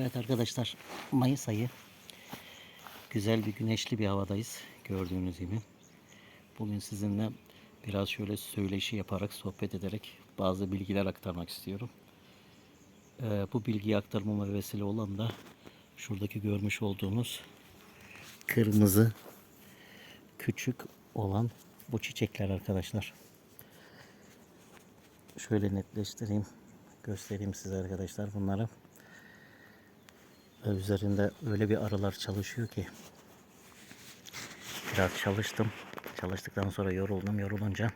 Evet arkadaşlar Mayıs ayı güzel bir güneşli bir havadayız gördüğünüz gibi. Bugün sizinle biraz şöyle söyleşi yaparak sohbet ederek bazı bilgiler aktarmak istiyorum. Ee, bu bilgiyi aktarmama vesile olan da şuradaki görmüş olduğunuz kırmızı küçük olan bu çiçekler arkadaşlar. Şöyle netleştireyim göstereyim size arkadaşlar bunları. Üzerinde öyle bir arılar çalışıyor ki biraz çalıştım. Çalıştıktan sonra yoruldum. Yorulunca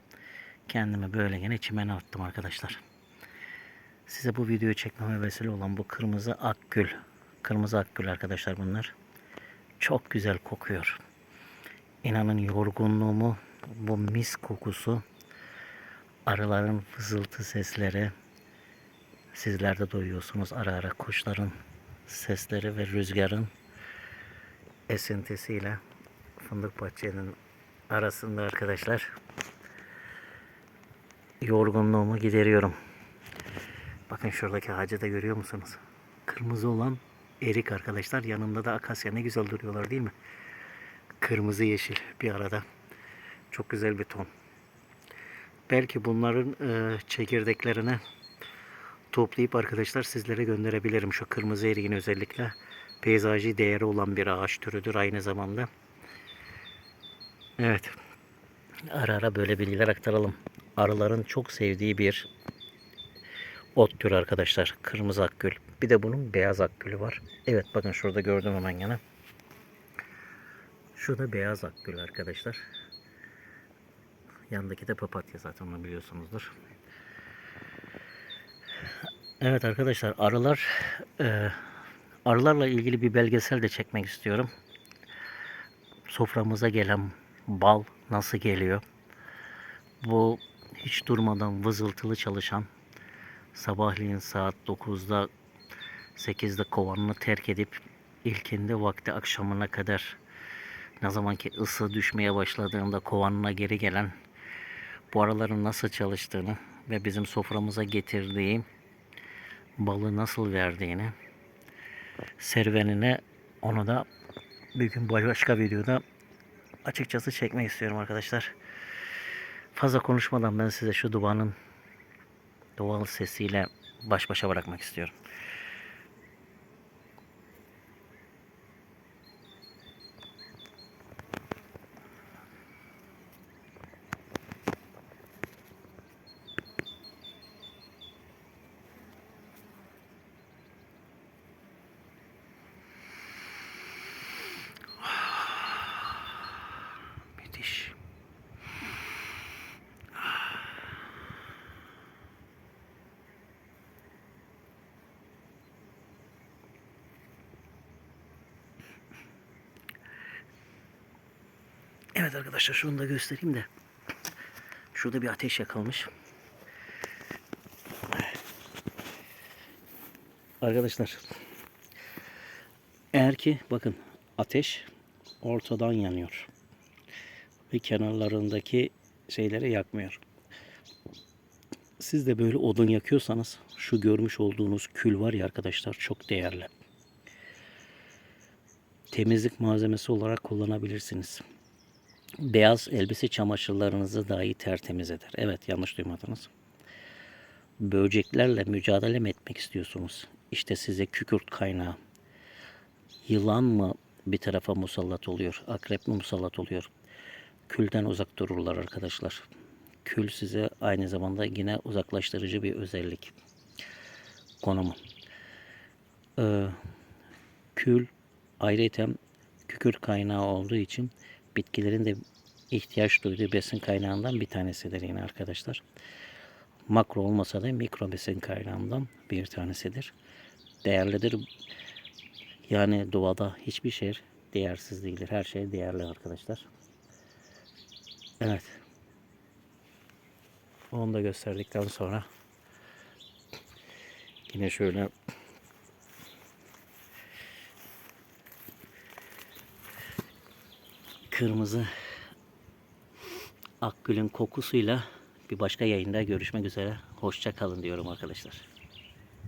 kendimi böyle yine çimene attım arkadaşlar. Size bu videoyu çekmeme vesile olan bu kırmızı akgül. Kırmızı akgül arkadaşlar bunlar. Çok güzel kokuyor. İnanın yorgunluğumu bu mis kokusu arıların fızıltı sesleri sizler de duyuyorsunuz ara ara kuşların sesleri ve rüzgarın esintisiyle fındık bahçenin arasında arkadaşlar yorgunluğumu gideriyorum. Bakın şuradaki ağacı da görüyor musunuz? Kırmızı olan erik arkadaşlar. Yanında da akasya. Ne güzel duruyorlar değil mi? Kırmızı yeşil bir arada. Çok güzel bir ton. Belki bunların e, çekirdeklerini toplayıp arkadaşlar sizlere gönderebilirim. Şu kırmızı eriğin özellikle peyzajı değeri olan bir ağaç türüdür aynı zamanda. Evet. Ara ara böyle bilgiler aktaralım. Arıların çok sevdiği bir ot türü arkadaşlar. Kırmızı akgül. Bir de bunun beyaz akgülü var. Evet bakın şurada gördüm hemen yana. Şu da beyaz akgül arkadaşlar. Yandaki de papatya zaten onu biliyorsunuzdur. Evet arkadaşlar arılar e, arılarla ilgili bir belgesel de çekmek istiyorum. Soframıza gelen bal nasıl geliyor? Bu hiç durmadan vızıltılı çalışan sabahleyin saat 9'da 8'de kovanını terk edip ilkinde vakti akşamına kadar ne zaman ki ısı düşmeye başladığında kovanına geri gelen bu araların nasıl çalıştığını ve bizim soframıza getirdiği balı nasıl verdiğini serüvenine onu da bir gün başka videoda açıkçası çekmek istiyorum arkadaşlar. Fazla konuşmadan ben size şu duvanın doğal sesiyle baş başa bırakmak istiyorum. Evet arkadaşlar şunu da göstereyim de. Şurada bir ateş yakılmış. Arkadaşlar eğer ki bakın ateş ortadan yanıyor ve kenarlarındaki şeyleri yakmıyor. Siz de böyle odun yakıyorsanız şu görmüş olduğunuz kül var ya arkadaşlar çok değerli. Temizlik malzemesi olarak kullanabilirsiniz. Beyaz elbise çamaşırlarınızı dahi tertemiz eder. Evet yanlış duymadınız. Böceklerle mücadele mi etmek istiyorsunuz? İşte size kükürt kaynağı. Yılan mı bir tarafa musallat oluyor? Akrep mi musallat oluyor? Külden uzak dururlar arkadaşlar. Kül size aynı zamanda yine uzaklaştırıcı bir özellik. Konumu. Ee, kül ayrıca kükürt kaynağı olduğu için bitkilerin de ihtiyaç duyduğu besin kaynağından bir tanesidir yine arkadaşlar. Makro olmasa da mikro besin kaynağından bir tanesidir. Değerlidir. Yani doğada hiçbir şey değersiz değildir. Her şey değerli arkadaşlar. Evet. Onu da gösterdikten sonra yine şöyle kırmızı akgülün kokusuyla bir başka yayında görüşmek üzere. Hoşça kalın diyorum arkadaşlar.